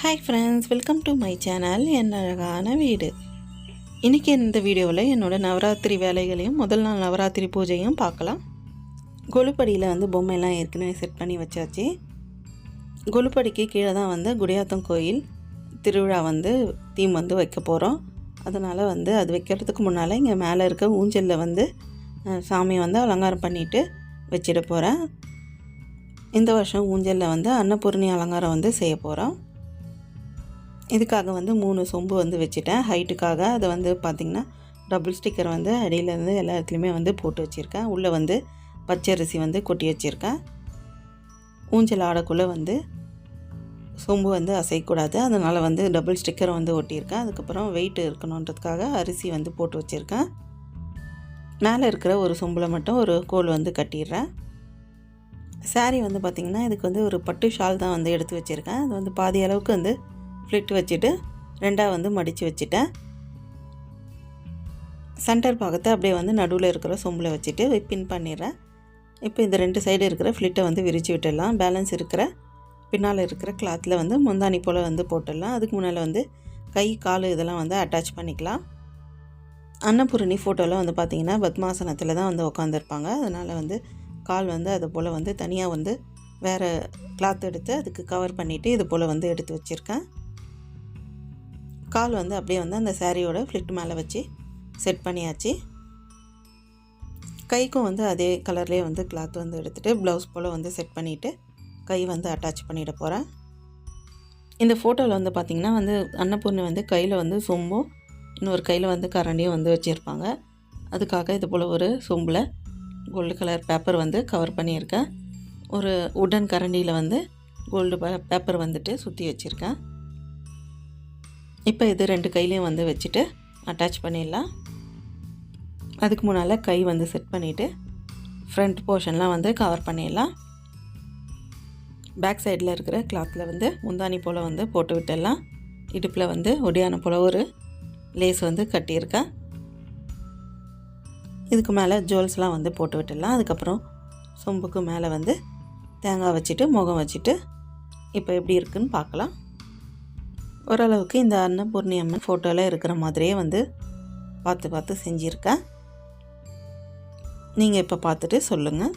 Hi friends welcome to my channel என் அழகான வீடு. இன்றைக்கி இந்த வீடியோவில் என்னோட நவராத்திரி வேலைகளையும் முதல் நாள் நவராத்திரி பூஜையும் பார்க்கலாம். கொலுப்படியில் வந்து பொம்மையெல்லாம் ஏற்கனவே செட் பண்ணி வச்சாச்சு. கொலுப்படிக்கு கீழே தான் வந்து குடியாத்தம் கோயில் திருவிழா வந்து தீம் வந்து வைக்க போகிறோம் அதனால் வந்து அது வைக்கிறதுக்கு முன்னால் இங்கே மேலே இருக்க ஊஞ்சலில் வந்து சாமி சாமியை வந்து அலங்காரம் பண்ணிவிட்டு வச்சிட போகிறேன் இந்த வருஷம் ஊஞ்சலில் வந்து அன்னபூர்ணி அலங்காரம் வந்து செய்ய போகிறோம் இதுக்காக வந்து மூணு சொம்பு வந்து வச்சுட்டேன். ஹைட்டுக்காக அதை வந்து பார்த்திங்கன்னா டபுள் ஸ்டிக்கர் வந்து அடியிலேருந்து எல்லா இடத்துலையுமே வந்து போட்டு வச்சுருக்கேன். உள்ளே வந்து பச்சரிசி வந்து கொட்டி வச்சுருக்கேன். ஊஞ்சல் ஆடக்குள்ளே வந்து சொம்பு வந்து அசையக்கூடாது. அதனால் வந்து டபுள் ஸ்டிக்கரை வந்து ஒட்டியிருக்கேன். அதுக்கப்புறம் வெயிட் இருக்கணுன்றதுக்காக அரிசி வந்து போட்டு வச்சுருக்கேன். மேலே இருக்கிற ஒரு சொம்பில் மட்டும் ஒரு கோல் வந்து கட்டிடுறேன். saree வந்து பார்த்திங்கன்னா இதுக்கு வந்து ஒரு பட்டு ஷால் தான் வந்து எடுத்து வச்சுருக்கேன். அது வந்து பாதி அளவுக்கு வந்து ஃப்ளிட் வச்சுட்டு ரெண்டாக வந்து மடித்து வச்சுட்டேன். சென்டர் பாகத்தை அப்படியே வந்து நடுவில் இருக்கிற சொம்பில் வச்சுட்டு பின் பண்ணிடுறேன். இப்போ இந்த ரெண்டு சைடு இருக்கிற ஃப்ளிட்டை வந்து விரித்து விட்டுடலாம். பேலன்ஸ் இருக்கிற பின்னால் இருக்கிற கிளாத்தில் வந்து முந்தானி போல் வந்து போட்டுடலாம். அதுக்கு முன்னால் வந்து கை கால் இதெல்லாம் வந்து அட்டாச் பண்ணிக்கலாம். அன்னபூரணி ஃபோட்டோவில் வந்து பார்த்திங்கன்னா பத்மாசனத்தில் தான் வந்து உட்காந்துருப்பாங்க அதனால் வந்து கால் வந்து அது போல் வந்து தனியாக வந்து வேறு கிளாத் எடுத்து அதுக்கு கவர் பண்ணிவிட்டு இது போல் வந்து எடுத்து வச்சுருக்கேன். கால் வந்து அப்படியே வந்து அந்த சாரியோட ஃப்ளிட் மேலே வச்சு செட் பண்ணியாச்சு. கைக்கும் வந்து அதே கலர்லேயே வந்து கிளாத் வந்து எடுத்துகிட்டு ப்ளவுஸ் போல் வந்து செட் பண்ணிவிட்டு கை வந்து அட்டாச் பண்ணிட போகிறேன் இந்த ஃபோட்டோவில் வந்து பார்த்திங்கன்னா வந்து அன்னபூர்ணி வந்து கையில் வந்து சொம்பும் இன்னொரு கையில் வந்து கரண்டியும் வந்து வச்சுருப்பாங்க. அதுக்காக இது போல் ஒரு சொம்பில் கோல்டு கலர் பேப்பர் வந்து கவர் பண்ணியிருக்கேன். ஒரு உடன் கரண்டியில் வந்து கோல்டு பேப்பர் வந்துட்டு சுற்றி வச்சுருக்கேன். இப்போ இது ரெண்டு கையிலையும் வந்து வச்சுட்டு அட்டாச் பண்ணிடலாம். அதுக்கு முன்னால் கை வந்து செட் பண்ணிவிட்டு ஃப்ரண்ட் போர்ஷன்லாம் வந்து கவர் பண்ணிடலாம். பேக் சைடில் இருக்கிற கிளாத்தில் வந்து முந்தானி போல் வந்து போட்டு விட்டுடலாம். இடுப்பில் வந்து ஒடியான போல் ஒரு லேஸ் வந்து கட்டியிருக்கேன். இதுக்கு மேலே ஜுவல்ஸ்லாம் வந்து போட்டு விட்டுடலாம். அதுக்கப்புறம் சொம்புக்கு மேலே வந்து தேங்காய் வச்சுட்டு முகம் வச்சுட்டு இப்போ எப்படி இருக்குன்னு பார்க்கலாம். ஓரளவுக்கு இந்த அன்னபூர்ணி அம்மன் ஃபோட்டோவில் இருக்கிற மாதிரியே வந்து பார்த்து பார்த்து செஞ்சுருக்கேன். நீங்கள் இப்போ பார்த்துட்டு சொல்லுங்கள்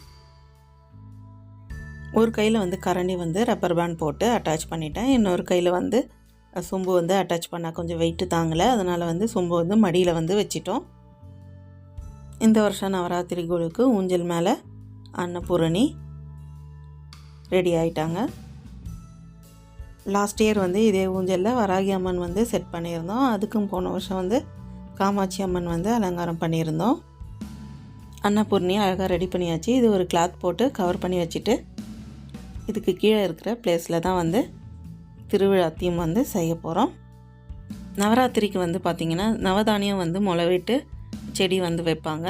ஒரு கையில் வந்து கரண்டி வந்து ரப்பர் பேண்ட் போட்டு அட்டாச் பண்ணிட்டேன். இன்னொரு கையில் வந்து சொம்பு வந்து அட்டாச் பண்ணால் கொஞ்சம் வெயிட்டு தாங்கலை. அதனால் வந்து சொம்பு வந்து மடியில் வந்து வச்சிட்டோம். இந்த வருஷம் நவராத்திரி குழுக்கு ஊஞ்சல் மேலே அன்னபூரணி ரெடி ஆயிட்டாங்க. லாஸ்ட் இயர் வந்து இதே ஊஞ்சலில் வராகி அம்மன் வந்து செட் பண்ணியிருந்தோம். அதுக்கும் போன வருஷம் வந்து காமாட்சி அம்மன் வந்து அலங்காரம் பண்ணியிருந்தோம். அன்னபூர்ணியை அழகாக ரெடி பண்ணியாச்சு. இது ஒரு கிளாத் போட்டு கவர் பண்ணி வச்சுட்டு இதுக்கு கீழே இருக்கிற பிளேஸில் தான் வந்து திருவிழா தீம் வந்து செய்ய போகிறோம் நவராத்திரிக்கு வந்து பார்த்திங்கன்னா நவதானியம் வந்து முளைவிட்டு செடி வந்து வைப்பாங்க.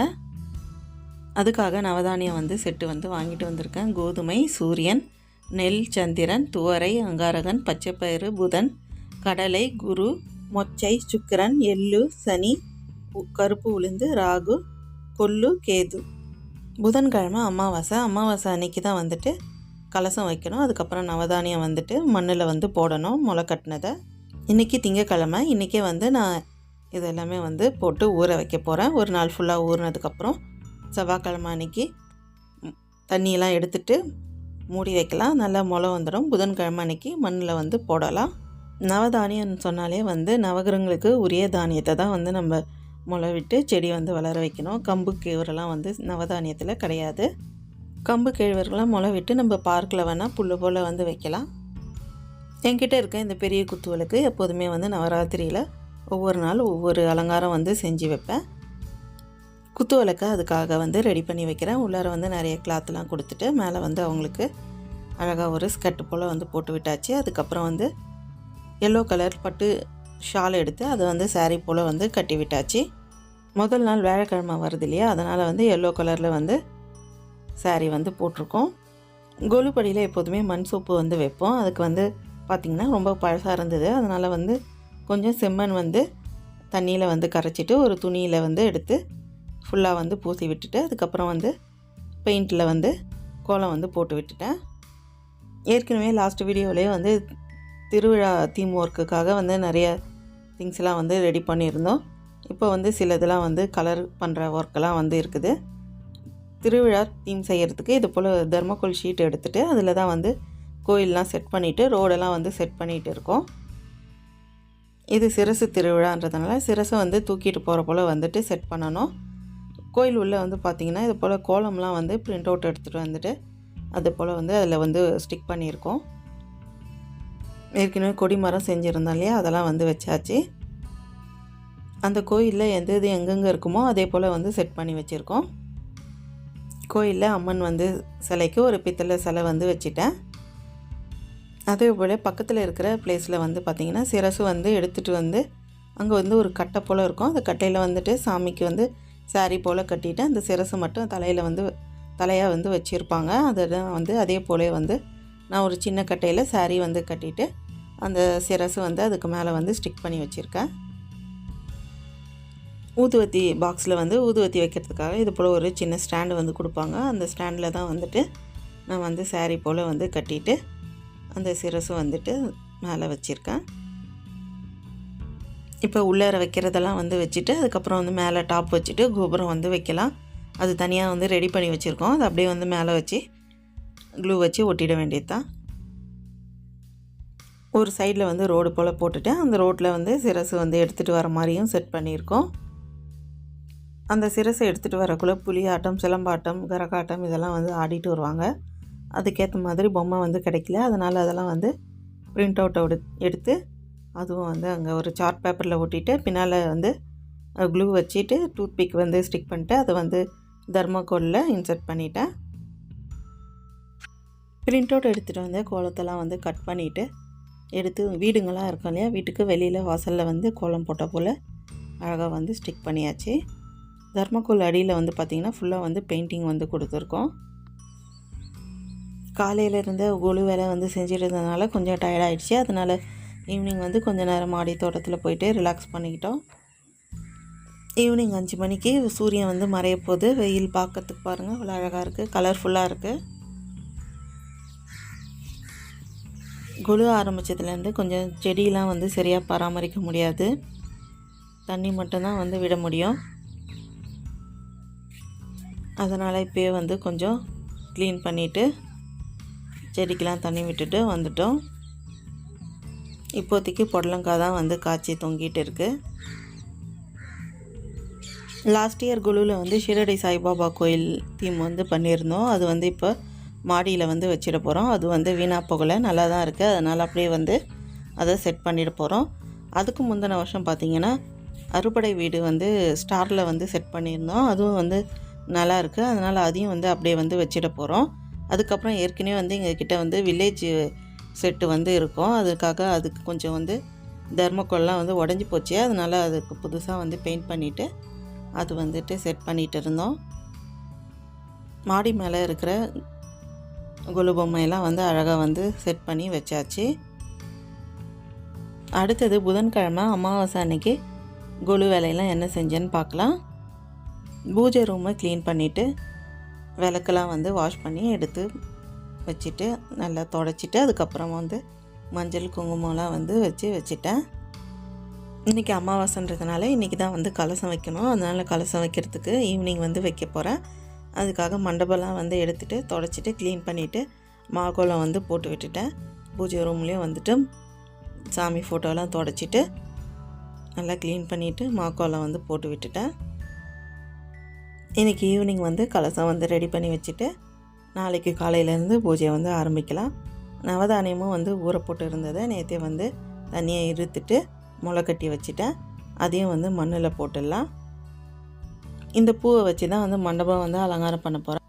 அதுக்காக நவதானியம் வந்து செட்டு வந்து வாங்கிட்டு வந்திருக்கேன். கோதுமை சூரியன் நெல் சந்திரன் துவரை அங்காரகன் பச்சைப்பயிறு புதன் கடலை குரு மொச்சை சுக்கிரன் எள்ளு சனி கருப்பு உளுந்து ராகு கொள்ளு கேது. புதன்கிழமை அமாவாசை. அமாவாசை அன்னைக்கு தான் வந்துட்டு கலசம் வைக்கணும். அதுக்கப்புறம் நவதானியம் வந்துட்டு மண்ணில் வந்து போடணும் முளை கட்டினதை. இன்றைக்கி திங்கக்கிழமை. இன்றைக்கே வந்து நான் இதெல்லாமே வந்து போட்டு ஊற வைக்க போகிறேன் ஒரு நாள் ஃபுல்லாக ஊறினதுக்கப்புறம் செவ்வாய்க்கிழமை அன்னைக்கு தண்ணியெல்லாம் எடுத்துட்டு மூடி வைக்கலாம். நல்லா முளை வந்துடும் புதன்கிழமை அன்னைக்கு மண்ணில் வந்து போடலாம். நவதானியம்னு சொன்னாலே வந்து நவகிரகங்களுக்கு உரிய தானியத்தை தான் வந்து நம்ம முளை விட்டு செடி வந்து வளர வைக்கணும். கம்பு கேவரெல்லாம் வந்து நவதானியத்தில் கிடையாது. கம்பு கேழ்வரெல்லாம் முளை விட்டு நம்ம பார்க்கில் வேணால் புல்லு போல் வந்து வைக்கலாம். என்கிட்ட இருக்க இந்த பெரிய குத்துவலுக்கு எப்போதுமே வந்து நவராத்திரியில் ஒவ்வொரு நாள் ஒவ்வொரு அலங்காரம் வந்து செஞ்சு வைப்பேன். குத்து விளக்கை அதுக்காக வந்து ரெடி பண்ணி வைக்கிறேன். உள்ளார வந்து நிறைய கிளாத்லாம் கொடுத்துட்டு மேலே வந்து அவங்களுக்கு அழகாக ஒரு ஸ்கர்ட் போல் வந்து போட்டு விட்டாச்சு. அதுக்கப்புறம் வந்து எல்லோ கலர் பட்டு ஷால் எடுத்து அதை வந்து சாரீ போல் வந்து கட்டி விட்டாச்சு. முதல் நாள் வேலைக்கிழமை வருது இல்லையா? அதனால் வந்து எல்லோ கலரில் வந்து சாரீ வந்து போட்டிருக்கோம். கொலுப்படியில் எப்போதுமே மண் சோப்பு வந்து வைப்போம். அதுக்கு வந்து பார்த்திங்கன்னா ரொம்ப பழசாக இருந்தது. அதனால் வந்து கொஞ்சம் செம்மண் வந்து தண்ணியில் வந்து கரைச்சிட்டு ஒரு துணியில் வந்து எடுத்து ஃபுல்லாக வந்து பூசி விட்டுட்டு அதுக்கப்புறம் வந்து பெயிண்டில் வந்து கோலம் வந்து போட்டு விட்டுட்டேன். ஏற்கனவே லாஸ்ட் வீடியோவிலே வந்து திருவிழா தீம் ஒர்க்குக்காக வந்து நிறைய திங்ஸ்லாம் வந்து ரெடி பண்ணியிருந்தோம். இப்போ வந்து சில இதெல்லாம் வந்து கலர் பண்ணுற ஒர்க்கெல்லாம் வந்து இருக்குது. திருவிழா தீம் செய்கிறதுக்கு இது போல் தர்மக்கோல் ஷீட் எடுத்துகிட்டு அதில் தான் வந்து கோயிலெலாம் செட் பண்ணிவிட்டு ரோடெல்லாம் வந்து செட் பண்ணிகிட்டு இருக்கோம். இது சிரசு திருவிழான்றதுனால சிரசை வந்து தூக்கிட்டு போகிற போல் வந்துட்டு செட் பண்ணணும். கோயில் உள்ளே வந்து பார்த்திங்கன்னா இது போல் கோலம்லாம் வந்து பிரிண்ட் அவுட் எடுத்துகிட்டு வந்துட்டு அது போல் வந்து அதில் வந்து ஸ்டிக் பண்ணியிருக்கோம். ஏற்கனவே கொடி மரம் செஞ்சுருந்தோம் இல்லையா? அதெல்லாம் வந்து வச்சாச்சு. அந்த கோயிலில் எந்த இது எங்கெங்கே இருக்குமோ அதே போல் வந்து செட் பண்ணி வச்சுருக்கோம். கோயிலில் அம்மன் வந்து சிலைக்கு ஒரு பித்தளை சிலை வந்து வச்சுட்டேன். அதே போல் பக்கத்தில் இருக்கிற பிளேஸில் வந்து பார்த்திங்கன்னா சிரசு வந்து எடுத்துகிட்டு வந்து அங்கே வந்து ஒரு கட்டை போல் இருக்கும். அந்த கட்டையில் வந்துட்டு சாமிக்கு வந்து saree போல் கட்டிட்டு அந்த சிரசு மட்டும் தலையில் வந்து தலையாக வந்து வச்சுருப்பாங்க. அதெல்லாம் வந்து அதே போல வந்து நான் ஒரு சின்ன கட்டையில் saree வந்து கட்டிட்டு அந்த சிரசு வந்து அதுக்கு மேலே வந்து ஸ்டிக் பண்ணி வச்சுருக்கேன். ஊதுவத்தி பாக்ஸில் வந்து ஊதுவத்தி வைக்கிறதுக்காக இது போல் ஒரு சின்ன ஸ்டாண்டு வந்து கொடுப்பாங்க. அந்த ஸ்டாண்டில் தான் வந்துட்டு நான் வந்து saree போல் வந்து கட்டிட்டு அந்த சிரசு வந்துட்டு மேலே வச்சுருக்கேன். இப்போ உள்ளார வைக்கிறதெல்லாம் வந்து வச்சுட்டு அதுக்கப்புறம் வந்து மேலே டாப் வச்சுட்டு கோபுரம் வந்து வைக்கலாம். அது தனியாக வந்து ரெடி பண்ணி வச்சுருக்கோம். அது அப்படியே வந்து மேலே வச்சு க்ளூ வச்சு ஒட்டிட வேண்டியது தான் ஒரு சைடில் வந்து ரோடு போல் போட்டுட்டு அந்த ரோட்டில் வந்து சிரசு வந்து எடுத்துகிட்டு வர மாதிரியும் செட் பண்ணியிருக்கோம். அந்த சிரசை எடுத்துகிட்டு வரக்குள்ளே புலியாட்டம் சிலம்பாட்டம் கரகாட்டம் இதெல்லாம் வந்து ஆடிட்டு வருவாங்க. அதுக்கேற்ற மாதிரி பொம்மை வந்து கிடைக்கல. அதனால் அதெல்லாம் வந்து பிரிண்ட் அவுட் எடுத்து அதுவும் வந்து அங்கே ஒரு சார்ட் பேப்பரில் ஒட்டிட்டு பின்னால் வந்து க்ளூ வச்சுட்டு டூத் பிக் வந்து ஸ்டிக் பண்ணிட்டு அதை வந்து தர்மக்கோலில் இன்சர்ட் பண்ணிட்டேன். பிரிண்ட் அவுட் எடுத்துகிட்டு வந்து கோலத்தெல்லாம் வந்து கட் பண்ணிவிட்டு எடுத்து வீடுங்களாம் இருக்கும் இல்லையா? வீட்டுக்கு வெளியில் வாசலில் வந்து கோலம் போட்ட போல் அழகாக வந்து ஸ்டிக் பண்ணியாச்சு. தர்மக்கோல் அடியில் வந்து பார்த்திங்கன்னா ஃபுல்லாக வந்து பெயிண்டிங் வந்து கொடுத்துருக்கோம். காலையில் இருந்த ஒழு வேலை வந்து செஞ்சுட்டு இருந்ததுனால கொஞ்சம் டயர்டாகிடுச்சு அதனால் ஈவினிங் வந்து கொஞ்ச நேரம் மாடி தோட்டத்தில் போயிட்டு ரிலாக்ஸ் பண்ணிக்கிட்டோம். ஈவினிங் அஞ்சு மணிக்கு சூரியன் வந்து மறைய போது வெயில் பார்க்கறதுக்கு பாருங்கள் அவ்வளோ அழகாக இருக்குது கலர்ஃபுல்லாக இருக்குது குழு ஆரம்பித்ததுலேருந்து கொஞ்சம் செடியெலாம் வந்து சரியாக பராமரிக்க முடியாது. தண்ணி மட்டும்தான் வந்து விட முடியும். அதனால் இப்போயே வந்து கொஞ்சம் க்ளீன் பண்ணிவிட்டு செடிக்கெலாம் தண்ணி விட்டுட்டு வந்துட்டோம். இப்போதைக்கு புடலங்காய் தான் வந்து காய்ச்சி தொங்கிட்டு இருக்குது லாஸ்ட் இயர் குழுவில் வந்து ஷிரடி சாய்பாபா கோயில் தீம் வந்து பண்ணியிருந்தோம். அது வந்து இப்போ மாடியில் வந்து வச்சிட போகிறோம் அது வந்து வீணாக போகலை. நல்லா தான் இருக்குது அதனால் அப்படியே வந்து அதை செட் பண்ணிட போகிறோம் அதுக்கு முந்தின வருஷம் பார்த்திங்கன்னா அறுபடை வீடு வந்து ஸ்டாரில் வந்து செட் பண்ணியிருந்தோம். அதுவும் வந்து நல்லா இருக்குது அதனால் அதையும் வந்து அப்படியே வந்து வச்சிட போகிறோம் அதுக்கப்புறம் ஏற்கனவே வந்து எங்கள் கிட்டே வந்து வில்லேஜ் செட்டு வந்து இருக்கும். அதுக்காக அதுக்கு கொஞ்சம் வந்து தர்மக்கோல்லாம் வந்து உடஞ்சி போச்சு. அதனால் அதுக்கு புதுசாக வந்து பெயிண்ட் பண்ணிவிட்டு அது வந்துட்டு செட் பண்ணிகிட்டு இருந்தோம். மாடி மேலே இருக்கிற கொலு பொம்மையெல்லாம் வந்து அழகாக வந்து செட் பண்ணி வச்சாச்சு. அடுத்தது புதன்கிழமை அமாவாசை அன்னைக்கு கொலு வேலையெல்லாம் என்ன செஞ்சேன்னு பார்க்கலாம். பூஜை ரூமை க்ளீன் பண்ணிவிட்டு விளக்கெல்லாம் வந்து வாஷ் பண்ணி எடுத்து வச்சுட்டு நல்லா தொடச்சிட்டு அதுக்கப்புறம் வந்து மஞ்சள் குங்குமம்லாம் வந்து வச்சு வச்சுட்டேன். இன்றைக்கி அமாவாசைன்றதுனால இன்றைக்கி தான் வந்து கலசம் வைக்கணும். அதனால் கலசம் வைக்கிறதுக்கு ஈவினிங் வந்து வைக்க போகிறேன் அதுக்காக மண்டபம்லாம் வந்து எடுத்துகிட்டு தொடச்சிட்டு க்ளீன் பண்ணிவிட்டு மாகோலம் வந்து போட்டு விட்டுட்டேன். பூஜை ரூம்லேயும் வந்துட்டு சாமி ஃபோட்டோலாம் தொடச்சிட்டு நல்லா க்ளீன் பண்ணிவிட்டு மாக்கோலம் வந்து போட்டு விட்டுட்டேன். இன்றைக்கி ஈவினிங் வந்து கலசம் வந்து ரெடி பண்ணி வச்சுட்டு நாளைக்கு காலையிலேருந்து பூஜையை வந்து ஆரம்பிக்கலாம். நவதானியமும் வந்து ஊற போட்டு இருந்ததை நேற்றே வந்து தண்ணியை இருத்துட்டு முளை கட்டி வச்சுட்டேன். அதையும் வந்து மண்ணில் போட்டுடலாம். இந்த பூவை வச்சு தான் வந்து மண்டபம் வந்து அலங்காரம் பண்ண போகிறேன்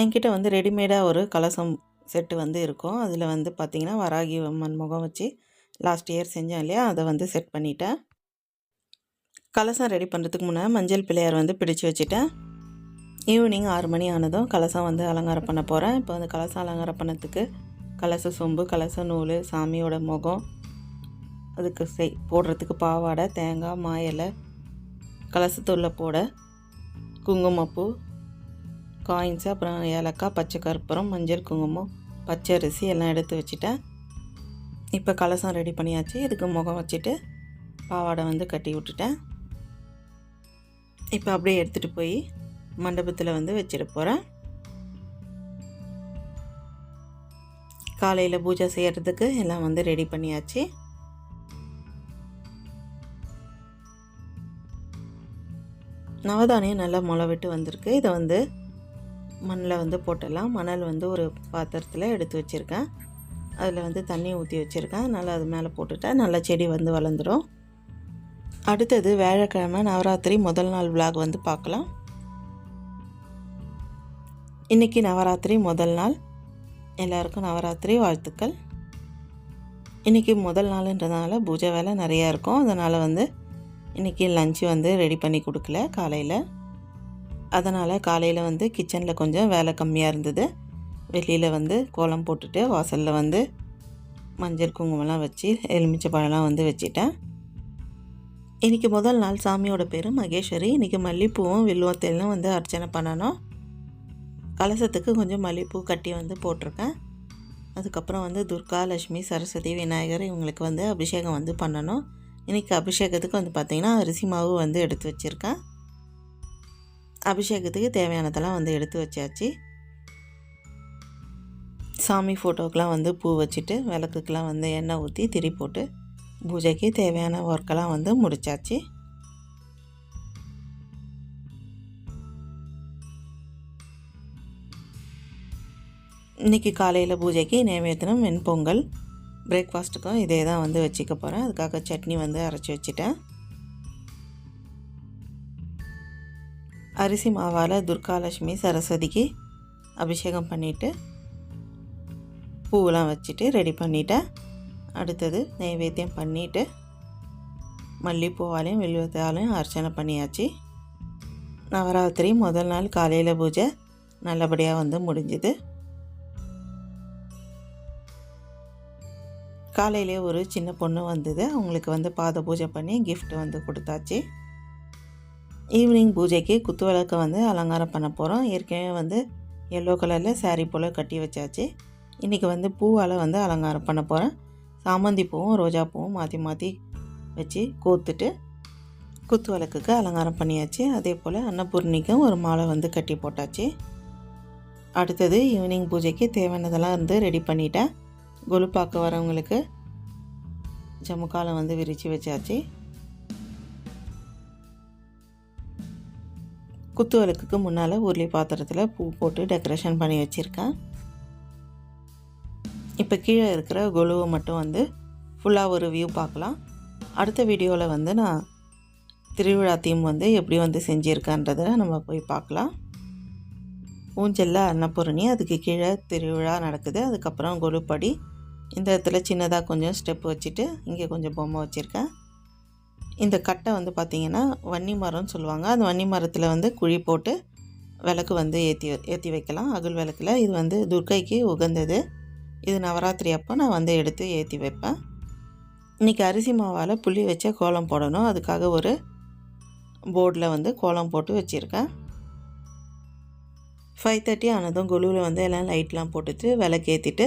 என்கிட்ட வந்து ரெடிமேடாக ஒரு கலசம் செட்டு வந்து இருக்கும். அதில் வந்து பார்த்திங்கன்னா வராகி அம்மன் முகம் வச்சு லாஸ்ட் இயர் செஞ்சேன் இல்லையா? அதை வந்து செட் பண்ணிட்டேன். கலசம் ரெடி பண்ணுறதுக்கு முன்னே மஞ்சள் பிள்ளையார் வந்து பிடிச்சு வச்சுட்டேன். ஈவினிங் ஆறு மணி ஆனதும் கலசம் வந்து அலங்காரம் பண்ண போகிறேன் இப்போ வந்து கலசம் அலங்காரம் பண்ணத்துக்கு கலச சொம்பு கலச நூல் சாமியோட முகம் அதுக்கு செய் போடுறதுக்கு பாவாடை தேங்காய் மாயலை கலசத்துள்ள போட குங்குமப்பூ காயின்ஸு அப்புறம் ஏலக்காய் பச்சை கற்பூரம் மஞ்சள் குங்குமம் பச்சை அரிசி எல்லாம் எடுத்து வச்சுட்டேன். இப்போ கலசம் ரெடி பண்ணியாச்சு. இதுக்கு முகம் வச்சுட்டு பாவாடை வந்து கட்டி விட்டுட்டேன். இப்போ அப்படியே எடுத்துகிட்டு போய் மண்டபத்தில் வந்து வச்சிட போகிறேன் காலையில் பூஜை செய்கிறதுக்கு எல்லாம் வந்து ரெடி பண்ணியாச்சு. நவதானியம் நல்லா முளை விட்டு வந்திருக்கு. இதை வந்து மண்ணில் வந்து போட்டலாம் மணல் வந்து ஒரு பாத்திரத்தில் எடுத்து வச்சுருக்கேன். அதில் வந்து தண்ணி ஊற்றி வச்சுருக்கேன். நல்லா அது மேலே போட்டுட்டா நல்லா செடி வந்து வளர்ந்துடும் அடுத்தது வேழக்கிழமை நவராத்திரி முதல் நாள் விளாக் வந்து பார்க்கலாம். இன்றைக்கி நவராத்திரி முதல் நாள். எல்லாருக்கும் நவராத்திரி வாழ்த்துக்கள். இன்றைக்கி முதல் நாளுன்றதுனால பூஜை வேலை நிறையா இருக்கும். அதனால் வந்து இன்றைக்கி லஞ்சு வந்து ரெடி பண்ணி கொடுக்கல காலையில். அதனால் காலையில் வந்து கிச்சனில் கொஞ்சம் வேலை கம்மியாக இருந்தது. வெளியில் வந்து கோலம் போட்டுட்டு வாசலில் வந்து மஞ்சள் குங்குமம்லாம் வச்சு எலுமிச்சை பழம்லாம் வந்து வச்சிட்டேன். இன்றைக்கி முதல் நாள் சாமியோட பேர் மகேஸ்வரி. இன்றைக்கி மல்லிப்பூவும் வில்வத்தேலும் வந்து அர்ச்சனை பண்ணணும். கலசத்துக்கு கொஞ்சம் மல்லிகைப்பூ கட்டி வந்து போட்டிருக்கேன். அதுக்கப்புறம் வந்து துர்கா லட்சுமி சரஸ்வதி விநாயகர் இவங்களுக்கு வந்து அபிஷேகம் வந்து பண்ணணும். இன்றைக்கி அபிஷேகத்துக்கு வந்து பார்த்திங்கன்னா அரிசி மாவு வந்து எடுத்து வச்சுருக்கேன். அபிஷேகத்துக்கு தேவையானதெல்லாம் வந்து எடுத்து வச்சாச்சு. சாமி ஃபோட்டோக்கெலாம் வந்து பூ வச்சுட்டு விளக்குக்கெலாம் வந்து எண்ணெய் ஊற்றி திரி போட்டு பூஜைக்கு தேவையான ஒர்க்கெல்லாம் வந்து முடிச்சாச்சு. இன்றைக்கி காலையில் பூஜைக்கு நைவேத்தியம் வெண்பொங்கல் பிரேக்ஃபாஸ்ட்டுக்கும் இதே தான் வந்து வச்சுக்க போகிறேன் அதுக்காக சட்னி வந்து அரைச்சி வச்சுட்டேன். அரிசி மாவால் துர்காலட்சுமி சரஸ்வதிக்கு அபிஷேகம் பண்ணிவிட்டு பூவெலாம் வச்சுட்டு ரெடி பண்ணிட்டேன். அடுத்தது நைவேத்தியம் பண்ணிவிட்டு மல்லிப்பூவாலையும் வில்வத்தாலையும் அர்ச்சனை பண்ணியாச்சு. நவராத்திரி முதல் நாள் காலையில் பூஜை நல்லபடியாக வந்து முடிஞ்சுது. காலையிலே ஒரு சின்ன பொண்ணு வந்தது. அவங்களுக்கு வந்து பாத பூஜை பண்ணி கிஃப்ட் வந்து கொடுத்தாச்சு. ஈவினிங் பூஜைக்கு குத்து விளக்கு வந்து அலங்காரம் பண்ண போகிறோம் ஏற்கனவே வந்து எல்லோ கலரில் சாரீ போல் கட்டி வச்சாச்சு. இன்றைக்கி வந்து பூவால் வந்து அலங்காரம் பண்ண போகிறேன் சாமந்தி பூவும் ரோஜா பூவும் மாற்றி மாற்றி வச்சு கோத்துட்டு குத்து விளக்குக்கு அலங்காரம் பண்ணியாச்சு. அதே போல் அன்னபூர்ணிக்கும் ஒரு மாலை வந்து கட்டி போட்டாச்சு. அடுத்தது ஈவினிங் பூஜைக்கு தேவையானதெல்லாம் வந்து ரெடி பண்ணிட்டேன். கொலு பார்க்க வரவங்களுக்கு ஜமுக்காலை வந்து விரித்து வச்சாச்சு. குத்து விளக்குக்கு முன்னால் உருளி பாத்திரத்தில் பூ போட்டு டெக்கரேஷன் பண்ணி வச்சுருக்கேன். இப்போ கீழே இருக்கிற கொலுவை மட்டும் வந்து ஃபுல்லாக ஒரு வியூ பார்க்கலாம். அடுத்த வீடியோவில் வந்து நான் திருவிழா தீம் வந்து எப்படி வந்து செஞ்சுருக்கன்றதை நம்ம போய் பார்க்கலாம். ஊஞ்சலில் அன்னபூரணி அதுக்கு கீழே திருவிழா நடக்குது. அதுக்கப்புறம் கொலுப்படி இந்த இடத்துல சின்னதாக கொஞ்சம் ஸ்டெப் வச்சுட்டு இங்கே கொஞ்சம் பொம்மை வச்சுருக்கேன். இந்த கட்டை வந்து பார்த்திங்கன்னா வன்னி மரம்னு சொல்லுவாங்க. அந்த வன்னி மரத்தில் வந்து குழி போட்டு விளக்கு வந்து ஏற்றி ஏற்றி வைக்கலாம். அகல் விளக்கில் இது வந்து துர்க்கைக்கு உகந்தது. இது நவராத்திரி அப்போ நான் வந்து எடுத்து ஏற்றி வைப்பேன். இன்றைக்கி அரிசி மாவால் புளி வச்ச கோலம் போடணும். அதுக்காக ஒரு போர்டில் வந்து கோலம் போட்டு வச்சுருக்கேன். ஃபைவ் தேர்ட்டி ஆனதும் குழுவில் வந்து எல்லாம் லைட்லாம் போட்டுட்டு விளக்கேற்றிட்டு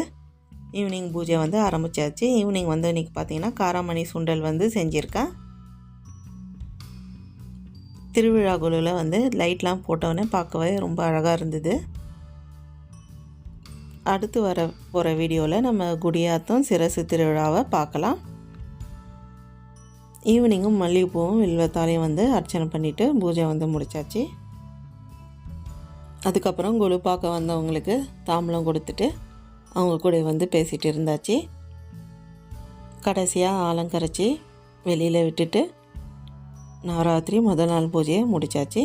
ஈவினிங் பூஜை வந்து ஆரம்பித்தாச்சு ஈவினிங் வந்து இன்றைக்கி பார்த்தீங்கன்னா காராமணி சுண்டல் வந்து செஞ்சுருக்கேன் திருவிழா குழுவில் வந்து லைட்லாம் போட்டோன்னே பார்க்கவே ரொம்ப அழகாக இருந்தது. அடுத்து வர போகிற வீடியோவில் நம்ம குடியாத்தம் சிரசு திருவிழாவை பார்க்கலாம் ஈவினிங்கும் மல்லிகைப்பூவும் வில்வத்தாலையும் வந்து அர்ச்சனை பண்ணிவிட்டு பூஜை வந்து முடிச்சாச்சு. அதுக்கப்புறம் குழு பார்க்க வந்தவங்களுக்கு தாம்பலம் கொடுத்துட்டு அவங்க கூட வந்து பேசிகிட்டு இருந்தாச்சு. கடைசியாக ஆலங்கரைச்சி வெளியில் விட்டுட்டு நவராத்திரி முதல் நாள் பூஜையை முடித்தாச்சு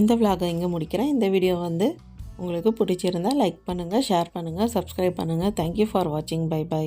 இந்த விலாகை இங்கே முடிக்கிறேன். இந்த வீடியோ வந்து உங்களுக்கு பிடிச்சிருந்தா லைக் பண்ணுங்கள் ஷேர் பண்ணுங்கள் சப்ஸ்கிரைப் பண்ணுங்கள் தேங்க்யூ ஃபார் வாட்சிங் பை பை